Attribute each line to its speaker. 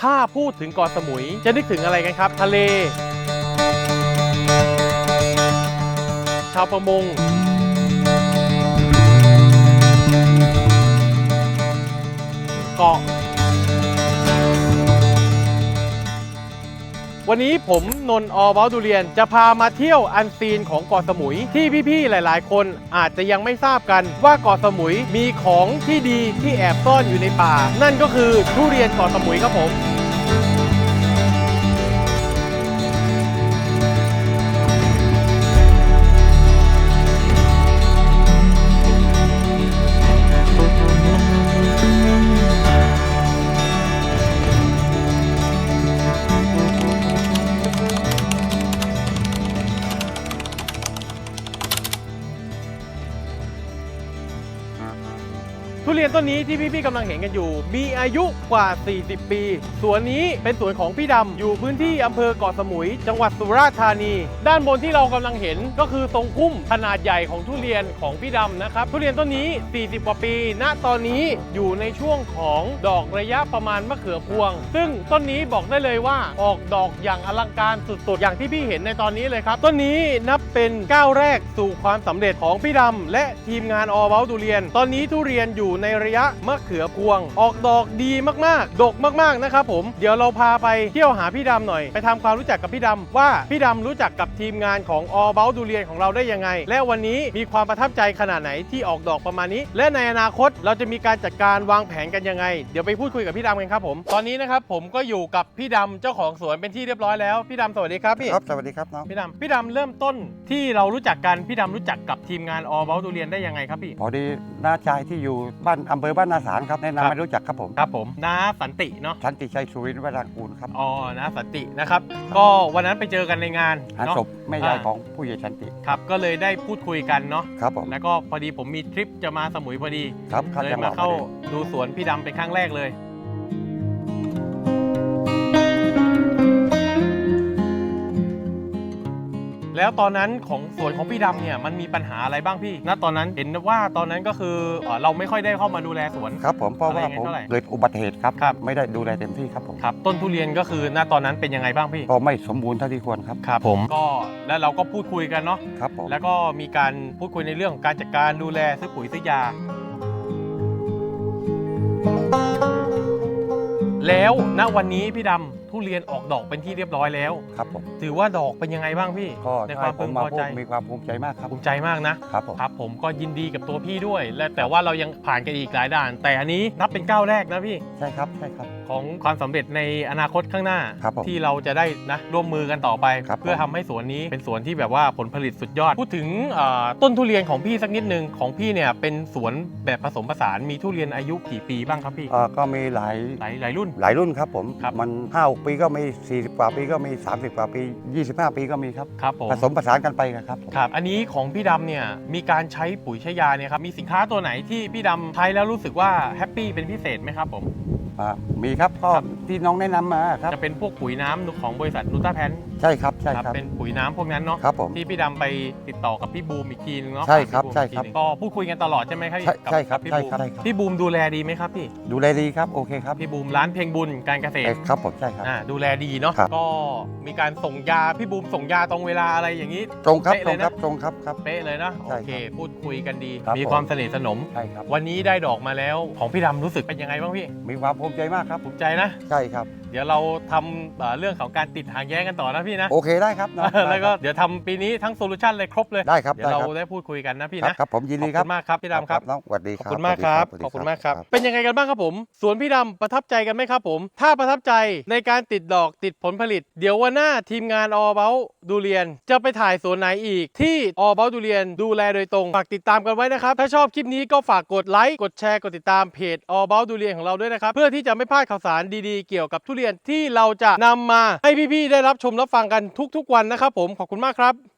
Speaker 1: ถ้าพูดถึงเกาะสมุยจะนึกถึงอะไรกันครับ ทะเล ชาวประมง วันนี้ผมนนท์อวัลดูเรียนจะพามาเที่ยวอันซีนของเกาะสมุย ที่พี่ๆหลายๆ คนอาจจะยังไม่ทราบกันว่าเกาะสมุยมีของที่ดีที่แอบซ่อนอยู่ในป่า นั่นก็คือทุเรียนเกาะสมุยครับผม ทุเรียนต้นนี้ที่พี่ๆกำลังเห็นกันอยู่ มีอายุกว่า 40 ปี สวนนี้เป็นสวนของพี่ดำ อยู่พื้นที่อำเภอเกาะสมุย จังหวัดสุราษฎร์ธานี ด้านบนที่เรากำลังเห็นก็คือทรงพุ่มขนาดใหญ่ของทุเรียนของพี่ดำนะครับ ทุเรียนต้นนี้ 40 กว่าปี ณ ตอนนี้อยู่ในช่วงของดอกระยะประมาณมะเขือพวง ซึ่งต้นนี้บอกได้เลยว่าออกดอกอย่างอลังการสุดๆ อย่างที่พี่เห็นในตอนนี้เลยครับ ต้นนี้นับเป็นก้าวแรกสู่ความสำเร็จของพี่ดำและทีมงานออเวลดูเรียน ตอนนี้ทุเรียนอยู่ในระยะมะเขือพวง ออกดอกดีมากๆ ดกมากๆนะครับผม เดี๋ยวเราพาไปเที่ยวหาพี่ดำหน่อย ไปทำความรู้จักกับพี่ดำว่าพี่ดำรู้จักกับทีมงานของออเวลดูเรียนของเราได้ยังไง และวันนี้มีความประทับใจขนาดไหนที่ออกดอกประมาณนี้ และในอนาคตเราจะมีการจัดการวางแผนกันยังไง เดี๋ยวไปพูดคุยกับพี่ดำกันครับผม ตอนนี้นะครับผมก็อยู่กับพี่ดำเจ้าของสวนเป็นที่เรียบร้อยแล้ว พี่ดำสวัสดีครับพี่
Speaker 2: ครับ สวัสดีครับน้อง
Speaker 1: พี่ดำพี่ดำเริ่มต้นที่เรารู้จักกัน พี่ดำรู้จักกับทีมงานออเวลดูเรียนได้ยังไงครับพี่
Speaker 2: พอดีน้าชายที่อยู่บ้านอำเภอบ้านนาสารครับแนะ
Speaker 1: ครับ
Speaker 2: นำให้รู้จักครับผม
Speaker 1: ครับผมน้าสันติเนาะ
Speaker 2: ชันติชัยสุรินทร์วรางกูลครับ
Speaker 1: อ๋อน้าสันตินะครับ ก็วันนั้นไปเจอกันในงาน
Speaker 2: หา
Speaker 1: เนาะ
Speaker 2: ศพแม่ยาย
Speaker 1: อ่า
Speaker 2: ของผู้ใหญ่ชันติ
Speaker 1: ครับก็เลยได้พูดคุยกันเนาะ
Speaker 2: ครับผม
Speaker 1: แล้วก็พอดีผมมีทริปจะมาสมุยพอดี
Speaker 2: ครับข้า
Speaker 1: เลย
Speaker 2: จังห
Speaker 1: มา
Speaker 2: วัด
Speaker 1: เข้า
Speaker 2: พอดี
Speaker 1: ดูสวนพี่ดำเป็นครั้งแรกเลย แล้วตอนนั้นของสวนของพี่ดำเนี่ยมันมีปัญหาอะไรบ้างพี่ ณตอนนั้นเห็นว่าตอนนั้นก็คือเอ่อเราไม่ค่อยได้เข้ามาดูแลสวน
Speaker 2: ครับผมเพราะ
Speaker 1: อะไร
Speaker 2: ว่า
Speaker 1: ยังไง
Speaker 2: ผม
Speaker 1: เท่าไหร่
Speaker 2: เกิดอุบัติเหตุครับ
Speaker 1: ครับ
Speaker 2: ไม่ได้ดูแลเต็มที่ครับผม
Speaker 1: ครับต้นทุเรียนก็คือณตอนนั้นเป็นยังไงบ้างพี่
Speaker 2: ก็ไม่สมบูรณ์เท่าที่ควรครับ
Speaker 1: ครับผมก็แล้วเราก็พูดคุยกันเนาะ
Speaker 2: ครับผม
Speaker 1: แล้วก็มีการพูดคุยในเรื่องของการจัดการดูแลซื้อปุ๋ยซื้อยา แล้วณวันนี้พี่ดำทุเรียนออกดอกเป็นที่เรียบร้อยแล้ว
Speaker 2: ครับผม
Speaker 1: ถือว่าดอกเป็นยังไงบ้างพี่
Speaker 2: ก็
Speaker 1: ในค
Speaker 2: ใช่
Speaker 1: วาม
Speaker 2: ผ
Speaker 1: พึ
Speaker 2: ม
Speaker 1: ง
Speaker 2: มา
Speaker 1: พอ
Speaker 2: พู
Speaker 1: ใจ
Speaker 2: ดมีความภูมิใจมากครับ
Speaker 1: ภูมิใจมากนะ
Speaker 2: ครับผม
Speaker 1: ครับผมก็ยินดีกับตัวพี่ด้วย และแต่ว่าเรายังผ่านกันอีกหลายด่าน แต่อันนี้นับเป็นก้าวแรกนะพี่
Speaker 2: ใช่ครับใช่ครับ
Speaker 1: ของความสำเร็จในอนาคตข้างหน้า
Speaker 2: ครับผม
Speaker 1: ที่เราจะได้นะร่วมมือกันต่อไป
Speaker 2: ครับ
Speaker 1: เพื่อทำให้สวนนี้เป็นสวนที่แบบว่าผลผลิตสุดยอด พูดถึงเอ่อต้นทุเรียนของพี่สักนิดนึงของพี่เนี่ยเป็นสวนแบบผสมผสานมีทุเรียนอายุกี่ปีบ้างครับพี่
Speaker 2: เอ่อก็มีหลาย
Speaker 1: หลายหลายรุ่น
Speaker 2: หลายรุ่นครับผม
Speaker 1: ครับ
Speaker 2: มันห้าหกปีก็มี 40 กว่าปีก็มี 30 กว่าปี 25 ปีก็มีครับ
Speaker 1: ครับผม
Speaker 2: ผสมผสานกันไปครับผม
Speaker 1: ครับ อันนี้ของพี่ดำเนี่ยมีการใช้ปุ๋ยใช้ยาเนี่ยครับมีสินค้าตัวไหนที่พี่ดำใช้แล้วรู้สึกว่าแฮปปี้เป็นพิเศษไหมครับผม
Speaker 2: อ่ามีครับก็
Speaker 1: ครับ
Speaker 2: ที่น้องแนะนำมาครับ
Speaker 1: จะเป็นพวกปุ๋ยน้ำของบริษัทนูต้าแพน
Speaker 2: ใช่ครับใช่ครับ
Speaker 1: เป็นปุ๋ยน้ำพวกนั้นเนาะ
Speaker 2: ครับผม
Speaker 1: ที่พี่ดำไปติดต่อกับพี่บูมอีกทีนึงเนาะ
Speaker 2: ใช่ครับ
Speaker 1: พี่บูม
Speaker 2: ใช่
Speaker 1: อีกที
Speaker 2: ครับ
Speaker 1: หนึ่งก็พูดคุยกันตลอดใช่ไหมครับ
Speaker 2: ใช่
Speaker 1: กั
Speaker 2: ใช่ครับ
Speaker 1: พี่
Speaker 2: ใช่
Speaker 1: บูม
Speaker 2: ครับใช่ครับ
Speaker 1: พี่บูมดูแลดีไหมครับพี่
Speaker 2: ดูแลดีครับโอเคครับ
Speaker 1: พี่บูมร้านเพลงบุญการเกษต
Speaker 2: เอ่
Speaker 1: ร
Speaker 2: อครับผมใช่ครับ
Speaker 1: อ่าดูแลดีเนาะ
Speaker 2: ครับ
Speaker 1: ก็มีการส่งยาพี่บูมส่งยาตรงเวลาอะไรอย่างนี้
Speaker 2: ตรงครับ
Speaker 1: เป๊ะ
Speaker 2: ต
Speaker 1: เล
Speaker 2: ร
Speaker 1: ย
Speaker 2: ง
Speaker 1: นะ
Speaker 2: ครับตรงครับครับ
Speaker 1: เป๊ะเลยนะ
Speaker 2: ใช่
Speaker 1: โอ
Speaker 2: ครับ
Speaker 1: เค พูดคุยกันดี
Speaker 2: ครับ
Speaker 1: มี
Speaker 2: ผม
Speaker 1: ความสนิทสนม
Speaker 2: ใช่ครับ
Speaker 1: วันนี้ได้ดอกมาแล้วของพี่ดำรู้สึกเป็นยังไงบ้างพี่
Speaker 2: มีความภูมิใจมากครับ
Speaker 1: ภูมิใจนะ
Speaker 2: ใช่ครับ
Speaker 1: เดี๋ยวเราทำเอ่อเรื่องของการติดหางแย้งกันต่อนะพี่นะ
Speaker 2: โอเคได้ครับน้องได้
Speaker 1: แล้วก็
Speaker 2: ครับ
Speaker 1: เดี๋ยวทำปีนี้ทั้งโซลูชันเลยครบเลย
Speaker 2: ได้ครับ
Speaker 1: เดี๋ยว
Speaker 2: ได้
Speaker 1: เรา
Speaker 2: ครับ
Speaker 1: ได้พูดคุยกันนะพี่
Speaker 2: ครับ
Speaker 1: นะครับ
Speaker 2: ผมยิน
Speaker 1: ขอ
Speaker 2: ดี
Speaker 1: บ
Speaker 2: ครั
Speaker 1: คุ
Speaker 2: บ
Speaker 1: ณมากครับพี่ดำครับ
Speaker 2: น้องสวัสดี
Speaker 1: ข
Speaker 2: ค
Speaker 1: อบ
Speaker 2: รับ
Speaker 1: คุณมากครับ
Speaker 2: สวัสดี
Speaker 1: ขอบคุณมากครับ
Speaker 2: ครับ
Speaker 1: เป็นยังไงกันบ้างครับผม สวนพี่ดำประทับใจกันไหมครับผม ถ้าประทับใจในการติดดอกติดผลผลิต เดี๋ยววันหน้าทีมงานออเบล ดูเรียน จะไปถ่ายสวนไหนอีก ที่ออเบลดูเรียนดูแลโดยตรง ฝากติดตามกันไว้นะครับ ถ้าชอบคลิปนี้ก็ฝากกดไลค์ กดแชร์ กดติดตามเพจออเบลดูเรียนของเราด้วยนะครับ เพื่อที่จะไม่พลาดข่าวสารดีๆ เกี่ยวกับทุเรียนที่เราจะนำมาให้พี่ๆได้รับชมรับฟังกันทุกๆวันนะครับผมขอบคุณมากครับ